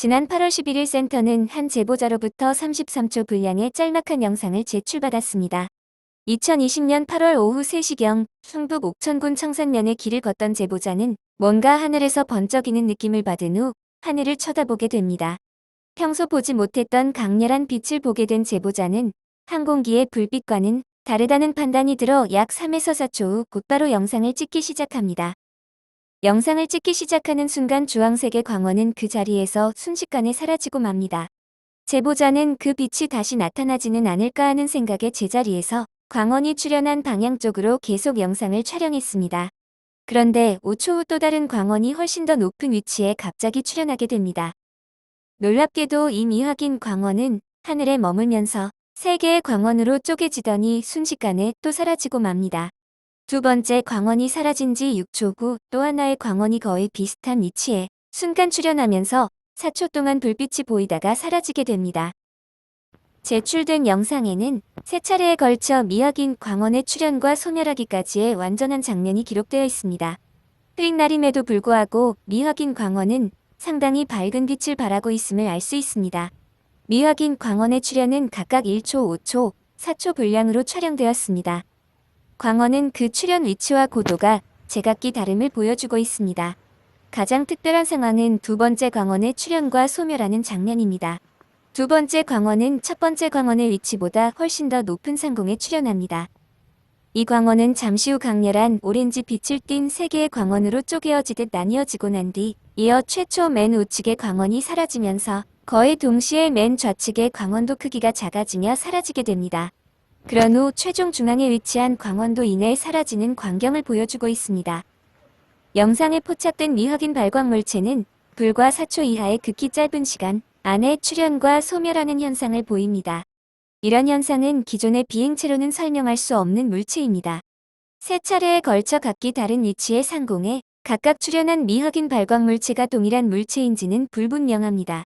지난 8월 11일 센터는 한 제보자로부터 33초 분량의 짤막한 영상을 제출받았습니다. 2020년 8월 오후 3시경 충북 옥천군 청산면의 길을 걷던 제보자는 뭔가 하늘에서 번쩍이는 느낌을 받은 후 하늘을 쳐다보게 됩니다. 평소 보지 못했던 강렬한 빛을 보게 된 제보자는 항공기의 불빛과는 다르다는 판단이 들어 약 3에서 4초 후 곧바로 영상을 찍기 시작합니다. 영상을 찍기 시작하는 순간 주황색의 광원은 그 자리에서 순식간에 사라지고 맙니다. 제보자는 그 빛이 다시 나타나지는 않을까 하는 생각에 제자리에서 광원이 출현한 방향 쪽으로 계속 영상을 촬영했습니다. 그런데 5초 후 또 다른 광원이 훨씬 더 높은 위치에 갑자기 출현하게 됩니다. 놀랍게도 이 미확인 광원은 하늘에 머물면서 세 개의 광원으로 쪼개지더니 순식간에 또 사라지고 맙니다. 두 번째 광원이 사라진 지 6초 후 또 하나의 광원이 거의 비슷한 위치에 순간 출현하면서 4초 동안 불빛이 보이다가 사라지게 됩니다. 제출된 영상에는 세 차례에 걸쳐 미확인 광원의 출현과 소멸하기까지의 완전한 장면이 기록되어 있습니다. 흐린 날임에도 불구하고 미확인 광원은 상당히 밝은 빛을 발하고 있음을 알 수 있습니다. 미확인 광원의 출현은 각각 1초, 5초, 4초 분량으로 촬영되었습니다. 광원은 그 출현 위치와 고도가 제각기 다름을 보여주고 있습니다. 가장 특별한 상황은 두 번째 광원의 출현과 소멸하는 장면입니다. 두 번째 광원은 첫 번째 광원의 위치보다 훨씬 더 높은 상공에 출현합니다. 이 광원은 잠시 후 강렬한 오렌지 빛을 띤 세 개의 광원으로 쪼개어지듯 나뉘어지고 난 뒤 이어 최초 맨 우측의 광원이 사라지면서 거의 동시에 맨 좌측의 광원도 크기가 작아지며 사라지게 됩니다. 그런 후 최종 중앙에 위치한 광원도 이내 사라지는 광경을 보여주고 있습니다. 영상에 포착된 미확인 발광 물체는 불과 4초 이하의 극히 짧은 시간 안에 출현과 소멸하는 현상을 보입니다. 이런 현상은 기존의 비행체로는 설명할 수 없는 물체입니다. 세 차례에 걸쳐 각기 다른 위치의 상공에 각각 출현한 미확인 발광 물체가 동일한 물체인지는 불분명합니다.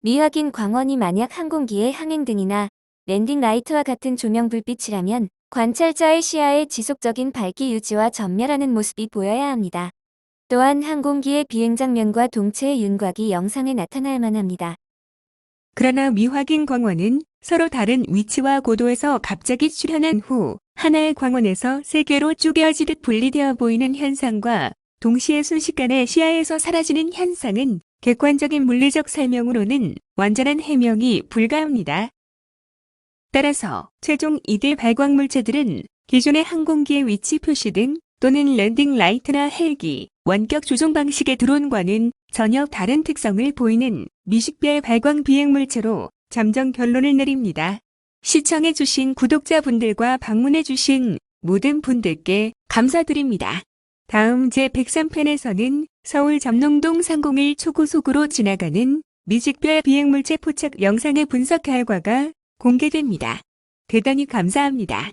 미확인 광원이 만약 항공기의 항행 등이나 랜딩 라이트와 같은 조명 불빛이라면 관찰자의 시야에 지속적인 밝기 유지와 전멸하는 모습이 보여야 합니다. 또한 항공기의 비행 장면과 동체의 윤곽이 영상에 나타나야만 합니다. 그러나 미확인 광원은 서로 다른 위치와 고도에서 갑자기 출현한 후 하나의 광원에서 세 개로 쪼개어지듯 분리되어 보이는 현상과 동시에 순식간에 시야에서 사라지는 현상은 객관적인 물리적 설명으로는 완전한 해명이 불가합니다. 따라서 최종 이들 발광 물체들은 기존의 항공기의 위치 표시 등 또는 랜딩 라이트나 헬기, 원격 조종 방식의 드론과는 전혀 다른 특성을 보이는 미식별 발광 비행 물체로 잠정 결론을 내립니다. 시청해주신 구독자분들과 방문해주신 모든 분들께 감사드립니다. 다음 제103편에서는 서울 잠농동 상공을 초고속으로 지나가는 미식별 비행물체 포착 영상의 분석 결과가 공개됩니다. 대단히 감사합니다.